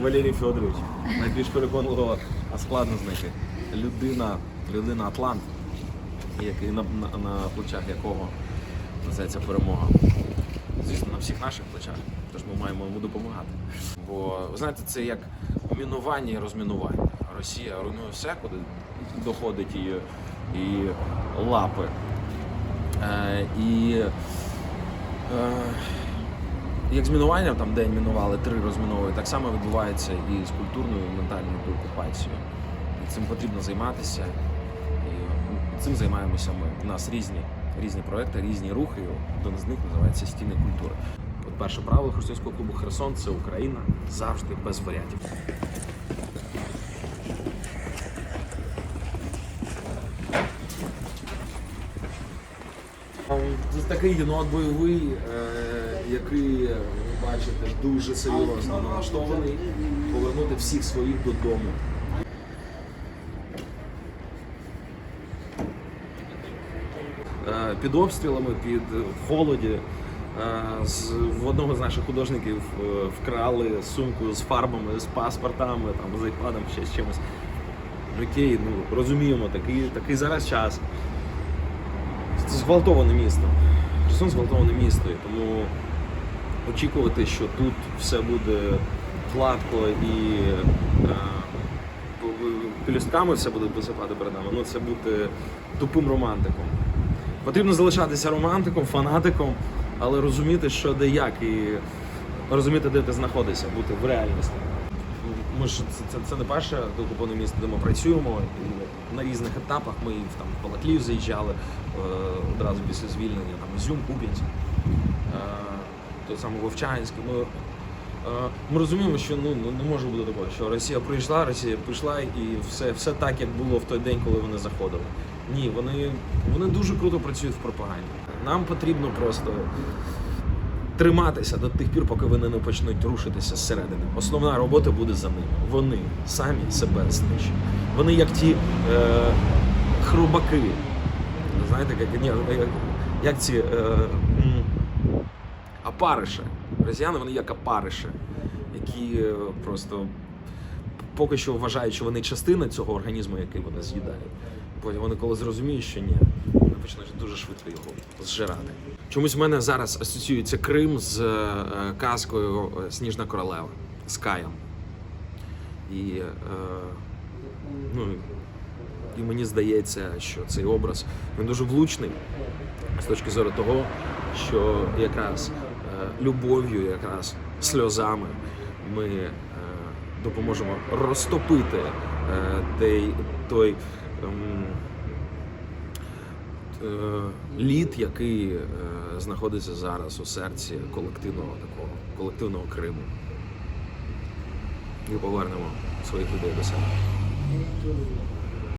Валерій Федорович, найбільш переконливо, а складно знайти. Людина, людина Атлант, який на, на, на плечах якого називається перемога. Звісно, на всіх наших плечах. Тож ми маємо йому допомагати. Бо ви знаєте, це як мінування і розмінування. Росія руйнує все, куди доходить її, її лапи. Е, і е, як з мінуванням, там день мінували, три розміновують, так само відбувається і з культурною і ментальною деокупацією. І цим потрібно займатися. І цим займаємося ми. У нас різні, різні проекти, різні рухи. Один з них називається Стіни культури. От перше правило Християнського клубу Херсон це Україна завжди без варіантів. Це такий єнот бойовий, е, який, ви бачите, дуже серйозно налаштований повернути всіх своїх додому. Е, Під обстрілами, під холоді. е, З, в одного з наших художників е, вкрали сумку з фарбами, з паспортами, там, з айпадом, ще з чимось. Окей, ну розуміємо, такий, такий зараз час. Зґвалтоване місто. Херсон зґвалтоване місто, і тому очікувати, що тут все буде гладко і е, пелюстками все буде висипати перед нами, ну це бути тупим романтиком. Потрібно залишатися романтиком, фанатиком, але розуміти, що де як, і розуміти, де ти знаходишся, бути в реальності. Ми ж це, це, це не перше окуповане місто, де ми працюємо. І на різних етапах ми там в Балаклів заїжджали е, одразу після звільнення, там Ізюм, Куп'янськ, е, той самий Вовчанськ. Ми, е, ми розуміємо, що ну ну, не може бути такого, що Росія прийшла, Росія прийшла і все, все так, як було в той день, коли вони заходили. Ні, вони, вони дуже круто працюють в пропаганді. Нам потрібно просто триматися до тих пір, поки вони не почнуть рушитися зсередини. Основна робота буде за ними. Вони самі себе знищать. Вони як ті е, хрубаки. Знаєте, як, як, як ці е, апариші. Росіяни вони як апариші, які е, просто поки що вважають, що вони частина цього організму, який вони з'їдають. Потім вони коли зрозуміють, що ні, вони почнуть дуже швидко його зжирати. Чомусь в мене зараз асоціюється Крим з е, казкою е, Сніжна королева з Каєм. І, е, ну, і мені здається, що цей образ він дуже влучний з точки зору того, що якраз любов'ю, якраз сльозами ми е, допоможемо розтопити е, той, той ем, е, лід, який знаходиться зараз у серці колективного такого колективного Криму. І повернемо своїх людей до себе.